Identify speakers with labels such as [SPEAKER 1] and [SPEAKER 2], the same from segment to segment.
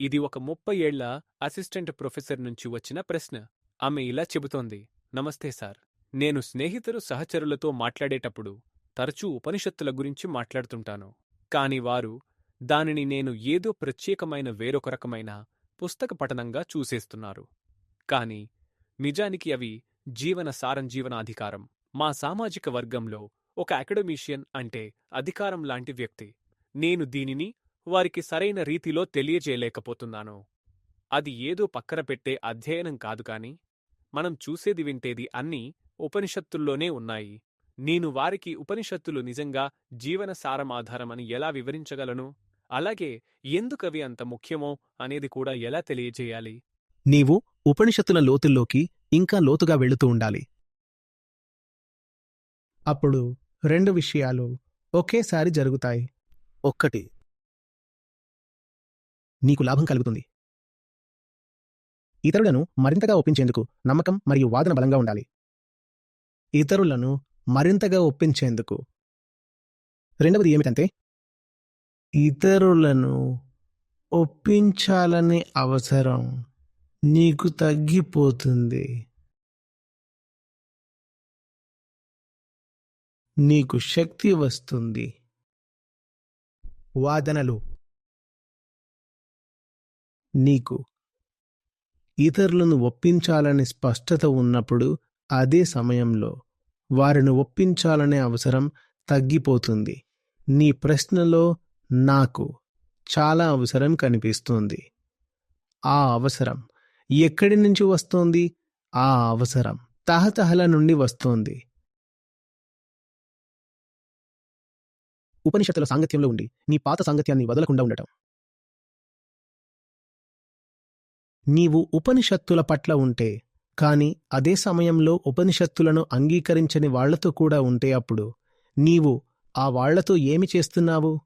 [SPEAKER 1] ఇది ఒక ముప్పై ఏళ్ళ అసిస్టెంట్ ప్రొఫెసర్ నుంచి వచ్చిన ప్రశ్న. ఆమె ఇలా చెబుతోంది. నమస్తే సార్. నేను స్నేహితులు సహచరులతో మాట్లాడేటప్పుడు తరచూ ఉపనిషత్తుల గురించి మాట్లాడుతుంటాను. కాని వారు దానిని నేను ఏదో ప్రత్యేకమైన వేరొక రకమైన పుస్తక పఠనంగా చూసేస్తున్నారు. కాని నిజానికి అవి జీవన సారం జీవనాధికారం మా సామాజిక వర్గంలో ఒక అకాడమీషియన్ అంటే అధికారం లాంటి వ్యక్తి. నేను దీనిని వారికి సరైన రీతిలో తెలియజేయలేకపోతున్నాను. అది ఏదో పక్కన పెట్టే అధ్యయనం కాదు కాని మనం చూసేది వింటేది అన్నీ ఉపనిషత్తుల్లోనే ఉన్నాయి. నేను వారికి ఉపనిషత్తులు నిజంగా జీవన సారం ఆధారమని ఎలా వివరించగలను? అలాగే ఎందుకవి అంత ముఖ్యమో అనేది కూడా ఎలా తెలియజేయాలి?
[SPEAKER 2] నీవు ఉపనిషత్తుల లోతుల్లోకి ఇంకా లోతుగా వెళుతూ ఉండాలి. అప్పుడు రెండు విషయాలు ఒకేసారి జరుగుతాయి. ఒక్కటి నీకు లాభం కలుగుతుంది. ఇతరులను మరింతగా ఒప్పించేందుకు నమ్మకం మరియు వాదన బలంగా ఉండాలి. ఇతరులను మరింతగా ఒప్పించేందుకు. రెండవది ఏమిటంటే ఇతరులను ఒప్పించాలనే అవసరం నీకు తగ్గిపోతుంది. నీకు శక్తి వస్తుంది. వాదనలు నీకు. ఇతరులను ఒప్పించాలనే స్పష్టత ఉన్నప్పుడు అదే సమయంలో వారిని ఒప్పించాలనే అవసరం తగ్గిపోతుంది. నీ ప్రశ్నలో నాకు చాలా అవసరం కనిపిస్తుంది. ఆ అవసరం ఎక్కడి నుంచి వస్తోంది? ఆ అవసరం తహతహల నుండి వస్తోంది. ఉపనిషత్తుల సాంగత్యంలో ఉండి నీ పాత సాంగత్యాన్ని వదలకుండా ఉండటం. నీవు ఉపనిషత్తుల పట్ల ఉంటే కాని అదే సమయంలో ఉపనిషత్తులను అంగీకరించని వాళ్ళతో కూడా ఉంటే అప్పుడు నీవు ఆ వాళ్ళతో ఏమి చేస్తున్నావు?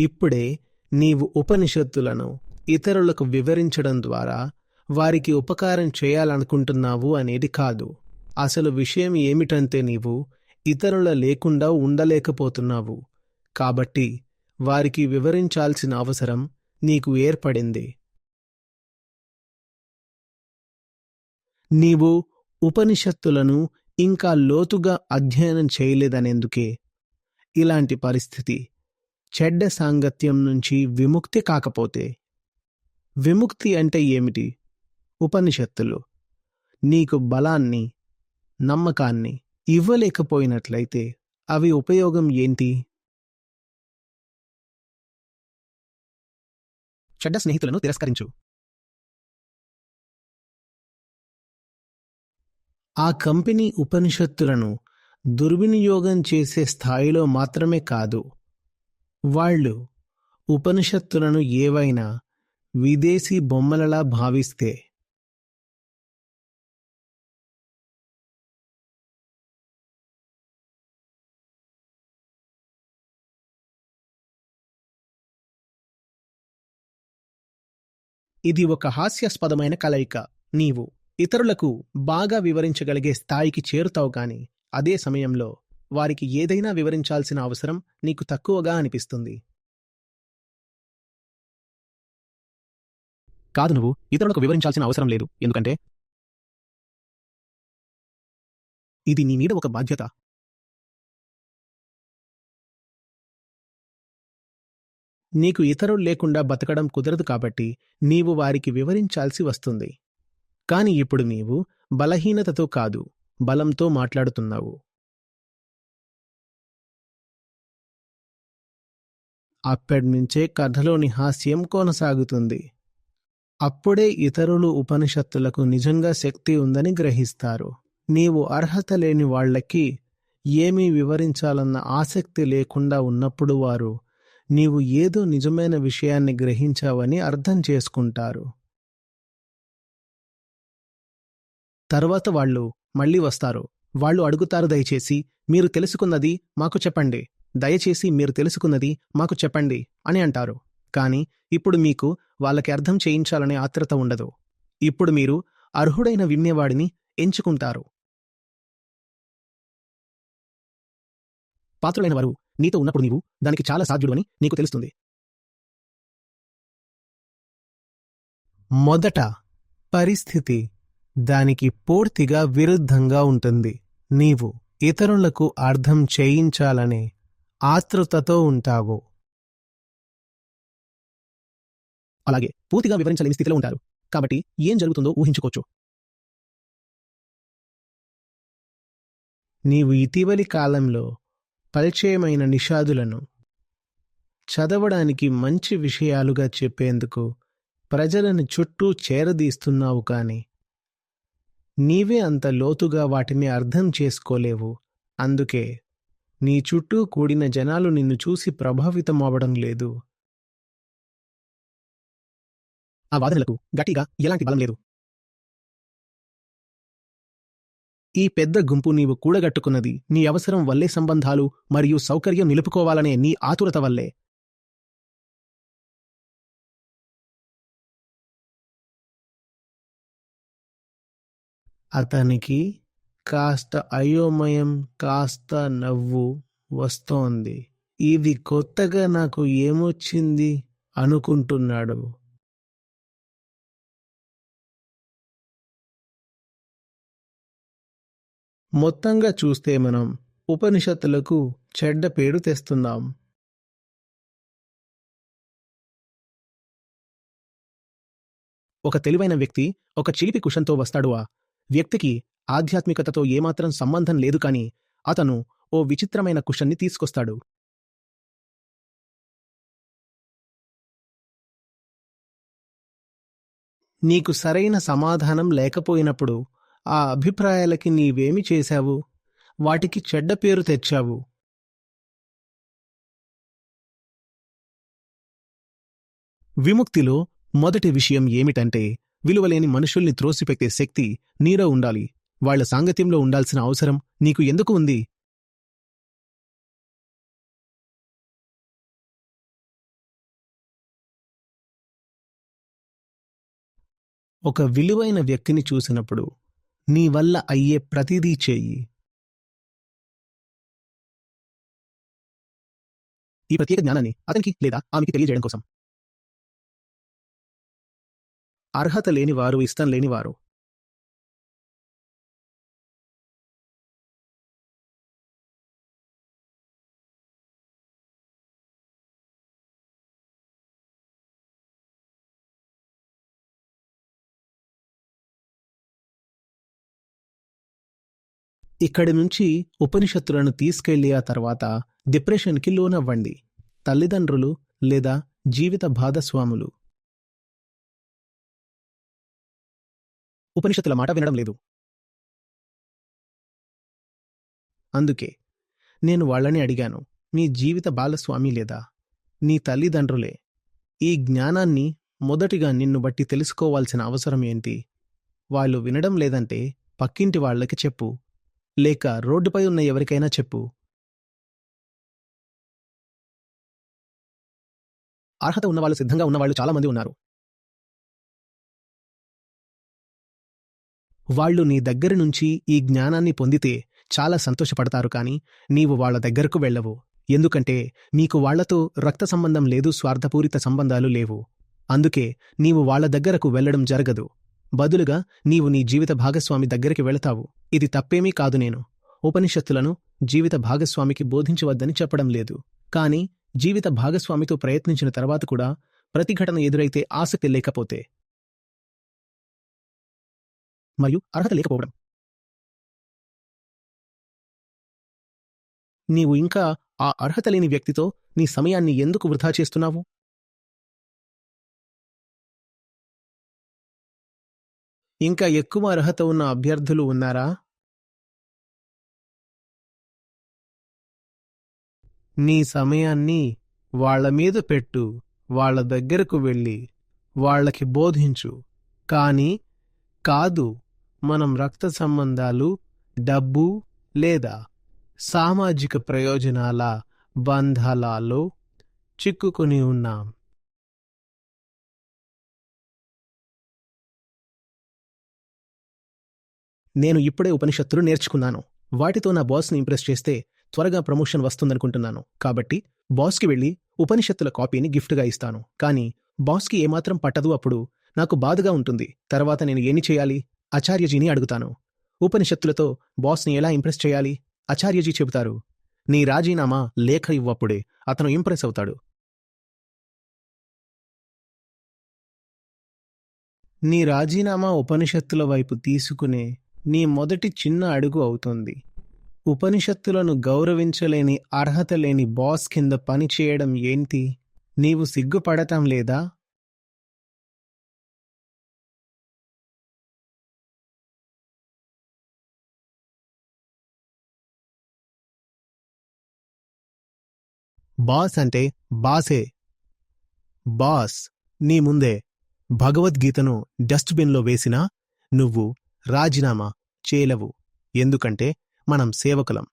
[SPEAKER 2] ఇప్పుడే నీవు ఉపనిషత్తులను ఇతరులకు వివరించడం ద్వారా వారికి ఉపకారం చేయాలనుకుంటున్నావు అనేది కాదు. అసలు విషయం ఏమిటంటే నీవు ఇతరుల లేకుండా ఉండలేకపోతున్నావు. కాబట్టి వారికి వివరించాల్సిన అవసరం నీకు ఏర్పడింది. నీవు ఉపనిషత్తులను ఇంకా లోతుగా అధ్యయనం చేయలేదనేందుకే ఇలాంటి పరిస్థితి చెడ్డ సాంగత్యం నుంచి విముక్తి కాకపోతే. విముక్తి అంటే ఏమిటి? ఉపనిషత్తులు నీకు బలాన్ని నమ్మకాన్ని ఇవ్వలేకపోయినట్లయితే అవి ఉపయోగం ఏంటి? చెడ్డ స్నేహితులను తిరస్కరించు. ఆ కంపెనీ ఉపనిషత్తులను దుర్వినియోగం చేసే స్థాయిలో మాత్రమే కాదు వాళ్ళు ఉపనిషత్తులను ఏవైనా విదేశీ బొమ్మలలా భావిస్తే ఇది ఒక హాస్యాస్పదమైన కలయిక. నీవు ఇతరులకు బాగా వివరించగలిగే స్థాయికి చేరుతావు గాని అదే సమయంలో వారికి ఏదైనా వివరించాల్సిన అవసరం నీకు తక్కువగా అనిపిస్తుంది. కాదు నువ్వు ఇతరులకు వివరించాల్సిన అవసరం లేదు. ఎందుకంటే ఇది నీ మీద ఒక బాధ్యత. నీకు ఇతరులు లేకుండా బతకడం కుదరదు కాబట్టి నీవు వారికి వివరించాల్సి వస్తుంది. కాని ఇప్పుడు నీవు బలహీనతతో కాదు బలంతో మాట్లాడుతున్నావు. అప్పటినుంచే కథలోని హాస్యం కొనసాగుతుంది. అప్పుడే ఇతరులు ఉపనిషత్తులకు నిజంగా శక్తి ఉందని గ్రహిస్తారు. నీవు అర్హత లేని వాళ్ళకి ఏమీ వివరించాలన్న ఆసక్తి లేకుండా ఉన్నప్పుడు వారు నీవు ఏదో నిజమైన విషయాన్ని గ్రహించావని అర్థం చేసుకుంటారు. తర్వాత వాళ్ళు మళ్ళీ వస్తారు. వాళ్ళు అడుగుతారు దయచేసి మీరు తెలుసుకున్నది మాకు చెప్పండి. దయచేసి మీరు తెలుసుకున్నది మాకు చెప్పండి అని అంటారు. కానీ ఇప్పుడు మీకు వాళ్ళకి అర్థం చేయించాలనే ఆత్రత ఉండదు. ఇప్పుడు మీరు అర్హుడైన వినేవాడిని ఎంచుకుంటారు. పాత్రులైన వారు నీతో ఉన్నప్పుడు నీవు దానికి చాలా సాధ్యుడు నీకు తెలుస్తుంది. మొదట పరిస్థితి దానికి పూర్తిగా విరుద్ధంగా ఉంటుంది. నీవు ఇతరులకు అర్థం చేయించాలనే ఆతృతతో ఉంటావు. అలాగే పూర్తిగా వివరించలేని స్థితిలో ఉంటారు. కాబట్టి ఏం జరుగుతుందో ఊహించుకోవచ్చు. నీవు ఇటీవలి కాలంలో పరిచయమైన నిషాదులను. చదవడానికి మంచి విషయాలుగా చెప్పేందుకు ప్రజలను చుట్టూ చేరదీస్తున్నావు కాని నీవే అంత లోతుగా వాటిని అర్థం చేసుకోలేవు. అందుకే నీ చుట్టూ కూడిన జనాలు నిన్ను చూసి ప్రభావితం అవ్వడం లేదు. ఆ వాదనలకు గట్టిగా ఎలాంటి బలం లేదు. ఈ పెద్ద గుంపు నీవు కూడగట్టుకున్నది నీ అవసరం వల్లే సంబంధాలు మరియు సౌకర్యం నిలుపుకోవాలనే నీ ఆతురత వల్లే. అతనికి కాస్త అయోమయం కాస్త నవ్వు వస్తోంది. ఇది కొత్తగా నాకు ఏమొచ్చింది? అనుకుంటున్నాడు. మొత్తంగా చూస్తే మనం ఉపనిషత్తులకు చెడ్డ పేరు తెస్తున్నాం. ఒక తెలివైన వ్యక్తి ఒక చిలిపి కుషంతో వస్తాడు. ఆ వ్యక్తికి ఆధ్యాత్మికతతో ఏమాత్రం సంబంధం లేదు కాని అతను ఓ విచిత్రమైన కుషన్ని తీసుకొస్తాడు. నీకు సరైన సమాధానం లేకపోయినప్పుడు ఆ అభిప్రాయాలకి నీవేమి చేశావు? వాటికి చెడ్డ పేరు తెచ్చావు. విముక్తిలో మొదటి విషయం ఏమిటంటే విలువలేని మనుషుల్ని త్రోసిపెట్టే శక్తి నీలో ఉండాలి. వాళ్ళ సాంగత్యంలో ఉండాల్సిన అవసరం నీకు ఎందుకు ఉంది? ఒక విలువైన వ్యక్తిని చూసినప్పుడు నీ వల్ల అయ్యే ప్రతిదీ చేయి. ఈ ప్రత్యేక జ్ఞానాన్ని అతనికి లేదా ఆమెకి తెలియజేయడం కోసం. అర్హత లేనివారు ఇష్టం లేనివారు. ఇక్కడి నుంచి ఉపనిషత్తులను తీసుకెళ్ళి ఆ తర్వాత డిప్రెషన్కి లోనవ్వండి. తల్లిదండ్రులు లేదా జీవిత భాగస్వాములు. ఉపనిషత్తుల మాట వినడం లేదు. అందుకే నేను వాళ్ళని అడిగాను మీ జీవిత బాలస్వామి లేదా? నీ తల్లిదండ్రులే. ఈ జ్ఞానాన్ని మొదటిగా నిన్ను బట్టి తెలుసుకోవాల్సిన అవసరం ఏంటి? వాళ్ళు వినడం లేదంటే పక్కింటి వాళ్ళకి చెప్పు. లేక రోడ్డుపై ఉన్న ఎవరికైనా చెప్పు. అర్హత ఉన్నవాళ్ళు సిద్ధంగా ఉన్నవాళ్ళు చాలామంది ఉన్నారు. వాళ్ళు నీ దగ్గర నుంచి ఈ జ్ఞానాన్ని పొందితే చాలా సంతోషపడతారు కానీ నీవు వాళ్ళ దగ్గరకు వెళ్ళవు. ఎందుకంటే నీకు వాళ్ళతో రక్త సంబంధం లేదు స్వార్థపూరిత సంబంధాలు లేవు. అందుకే నీవు వాళ్ళ దగ్గరకు వెళ్ళడం జరగదు. బదులుగా నీవు నీ జీవిత భాగస్వామి దగ్గరికి వెళతావు. ఇది తప్పేమీ కాదు నేను. ఉపనిషత్తులను జీవిత భాగస్వామికి బోధించవద్దని చెప్పడం లేదు. కాని జీవిత భాగస్వామితో ప్రయత్నించిన తర్వాత కూడా ప్రతిఘటన ఎదురైతే ఆసక్తి లేకపోతే. మరియు అర్హత లేకపోవడం. నీవు ఇంకా ఆ అర్హత లేని వ్యక్తితో నీ సమయాన్ని ఎందుకు వృధా చేస్తున్నావు? ఇంకా ఎక్కువ అర్హత ఉన్న అభ్యర్థులు ఉన్నారా? నీ సమయాన్ని వాళ్ళ మీద పెట్టు వాళ్ళ దగ్గరకు వెళ్ళి వాళ్ళకి బోధించు. కానీ కాదు మనం రక్త సంబంధాలు డబ్బు లేదా సామాజిక ప్రయోజనాల బంధాలలో చిక్కుకొని ఉన్నాం. నేను ఇప్పుడే ఉపనిషత్తులు నేర్చుకున్నాను. వాటితో నా బాస్ని ఇంప్రెస్ చేస్తే త్వరగా ప్రమోషన్ వస్తుందనుకుంటున్నాను. కాబట్టి బాస్కి వెళ్ళి ఉపనిషత్తుల కాపీని గిఫ్ట్గా ఇస్తాను. కానీ బాస్కి ఏమాత్రం పట్టదు అప్పుడు నాకు బాధగా ఉంటుంది. తర్వాత నేను ఏమి చేయాలి? ఆచార్యజీని అడుగుతాను. ఉపనిషత్తులతో బాస్ని ఎలా ఇంప్రెస్ చేయాలి? ఆచార్యజీ చెబుతారు నీ రాజీనామా లేఖ ఇవ్వప్పుడే అతను ఇంప్రెస్ అవుతాడు. నీ రాజీనామా ఉపనిషత్తుల వైపు తీసుకునే నీ మొదటి చిన్న అడుగు అవుతుంది. ఉపనిషత్తులను గౌరవించలేని అర్హత లేని బాస్ కింద పని చేయడం ఏంటి? నీవు సిగ్గుపడటం లేదా? బాస్ అంటే బాసే. బాస్ నీ ముందే భగవద్గీతను డస్ట్బిన్లో వేసినా నువ్వు రాజీనామా చేయలేవు. ఎందుకంటే మనం సేవకులం.